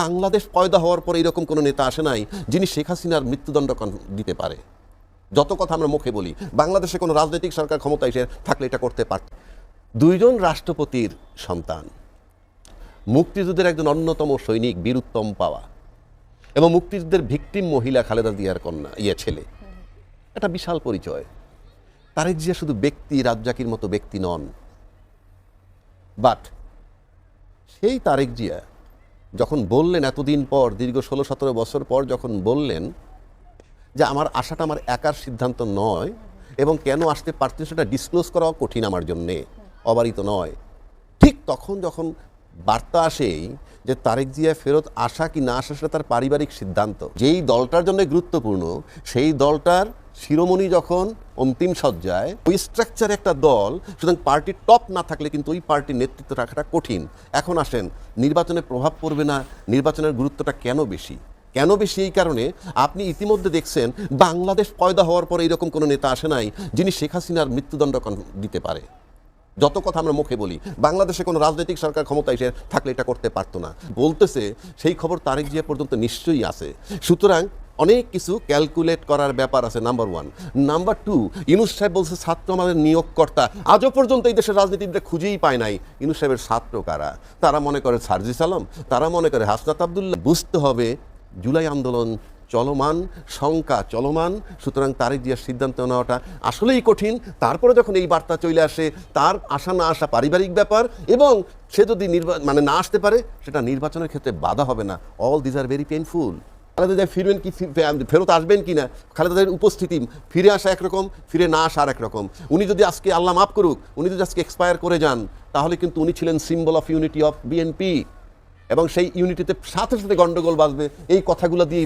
বাংলাদেশ পয়দা হওয়ার পরে এরকম কোনো নেতা আসে নাই যিনি শেখ হাসিনার মৃত্যুদণ্ড দিতে পারে। যত কথা আমরা মুখে বলি, বাংলাদেশে কোনো রাজনৈতিক সরকার ক্ষমতা এসে থাকলে এটা করতে পারত। দুইজন রাষ্ট্রপতির সন্তান, মুক্তিযুদ্ধের একজন অন্যতম সৈনিক বীরুত্তম পাওয়া এবং মুক্তিযুদ্ধের ভিকটিম মহিলা খালেদা জিয়ার কন্যা ইয়ে ছেলে। একটা বিশাল পরিচয়। তারেক জিয়া শুধু ব্যক্তি, রাজ্জাকির মতো ব্যক্তি নন। বাট সেই তারেক জিয়া যখন বললেন এতদিন পর, দীর্ঘ ষোলো সতেরো বছর পর যখন বললেন যে আমার আশাটা আমার একার সিদ্ধান্ত নয় এবং কেন আসতে পারতেন সেটা ডিসক্লোজ করাও কঠিন আমার জন্যে, অবারিত নয়। ঠিক তখন যখন বার্তা আসেই যে তারেক জিয়া ফেরত আসা কি না আসা সেটা তার পারিবারিক সিদ্ধান্ত। যেই দলটার জন্য গুরুত্বপূর্ণ, সেই দলটার শিরোমণি যখন অন্তিম সজ্জায় ওই স্ট্রাকচার একটা দল, সুতরাং পার্টির টপ না থাকলে কিন্তু ওই পার্টির নেতৃত্ব রাখাটা কঠিন। এখন আসেন, নির্বাচনে প্রভাব পড়বে না, নির্বাচনের গুরুত্বটা কেন বেশি? কেন বেশি এই কারণে? আপনি ইতিমধ্যে দেখছেন, বাংলাদেশ পয়দা হওয়ার পরে এরকম কোনো নেতা আসে নাই, যিনি শেখ হাসিনার মৃত্যুদণ্ড দিতে পারে। যত কথা আমরা মুখে বলি, বাংলাদেশে কোনো রাজনৈতিক সরকার ক্ষমতা এসে থাকলে এটা করতে পারতো না। বলতেছে, সেই খবর তারেক জিয়া পর্যন্ত নিশ্চয়ই আছে। সুতরাং অনেক কিছু ক্যালকুলেট করার ব্যাপার আছে number one number two Inus সাহেব বলছে, ছাত্র আমাদের নিয়োগকর্তা। আজও পর্যন্ত এই দেশের রাজনীতিবিদরা খুঁজেই পায় নাই, ইনুস সাহেবের ছাত্র কারা? তারা মনে করে সার্জিস আলম, তারা মনে করে হাসনাত আবদুল্লাহ। বুঝতে হবে, জুলাই আন্দোলন চলমান, শঙ্কা চলমান, সুতরাং তারেক জিয়ার সিদ্ধান্ত নেওয়াটা আসলেই কঠিন। তারপরে যখন এই বার্তা চলে আসে, তার আসা না আসা পারিবারিক ব্যাপার, এবং সে যদি নির্বা মানে না আসতে পারে, সেটা নির্বাচনের ক্ষেত্রে বাধা হবে না। All these are very painful Khaleda Zia ফিরবেন কি ফেরত আসবেন কি না? খালেদা জিয়ার উপস্থিতি ফিরে আসা একরকম, ফিরে না আসা আর একরকম। উনি যদি আজকে আল্লাহ মাফ করুক, উনি যদি আজকে এক্সপায়ার করে যান, তাহলে কিন্তু উনি ছিলেন symbol of unity of BNP এবং সেই ইউনিটিতে সাথে সাথে গন্ডগোল বাজবে এই কথাগুলো দিয়ে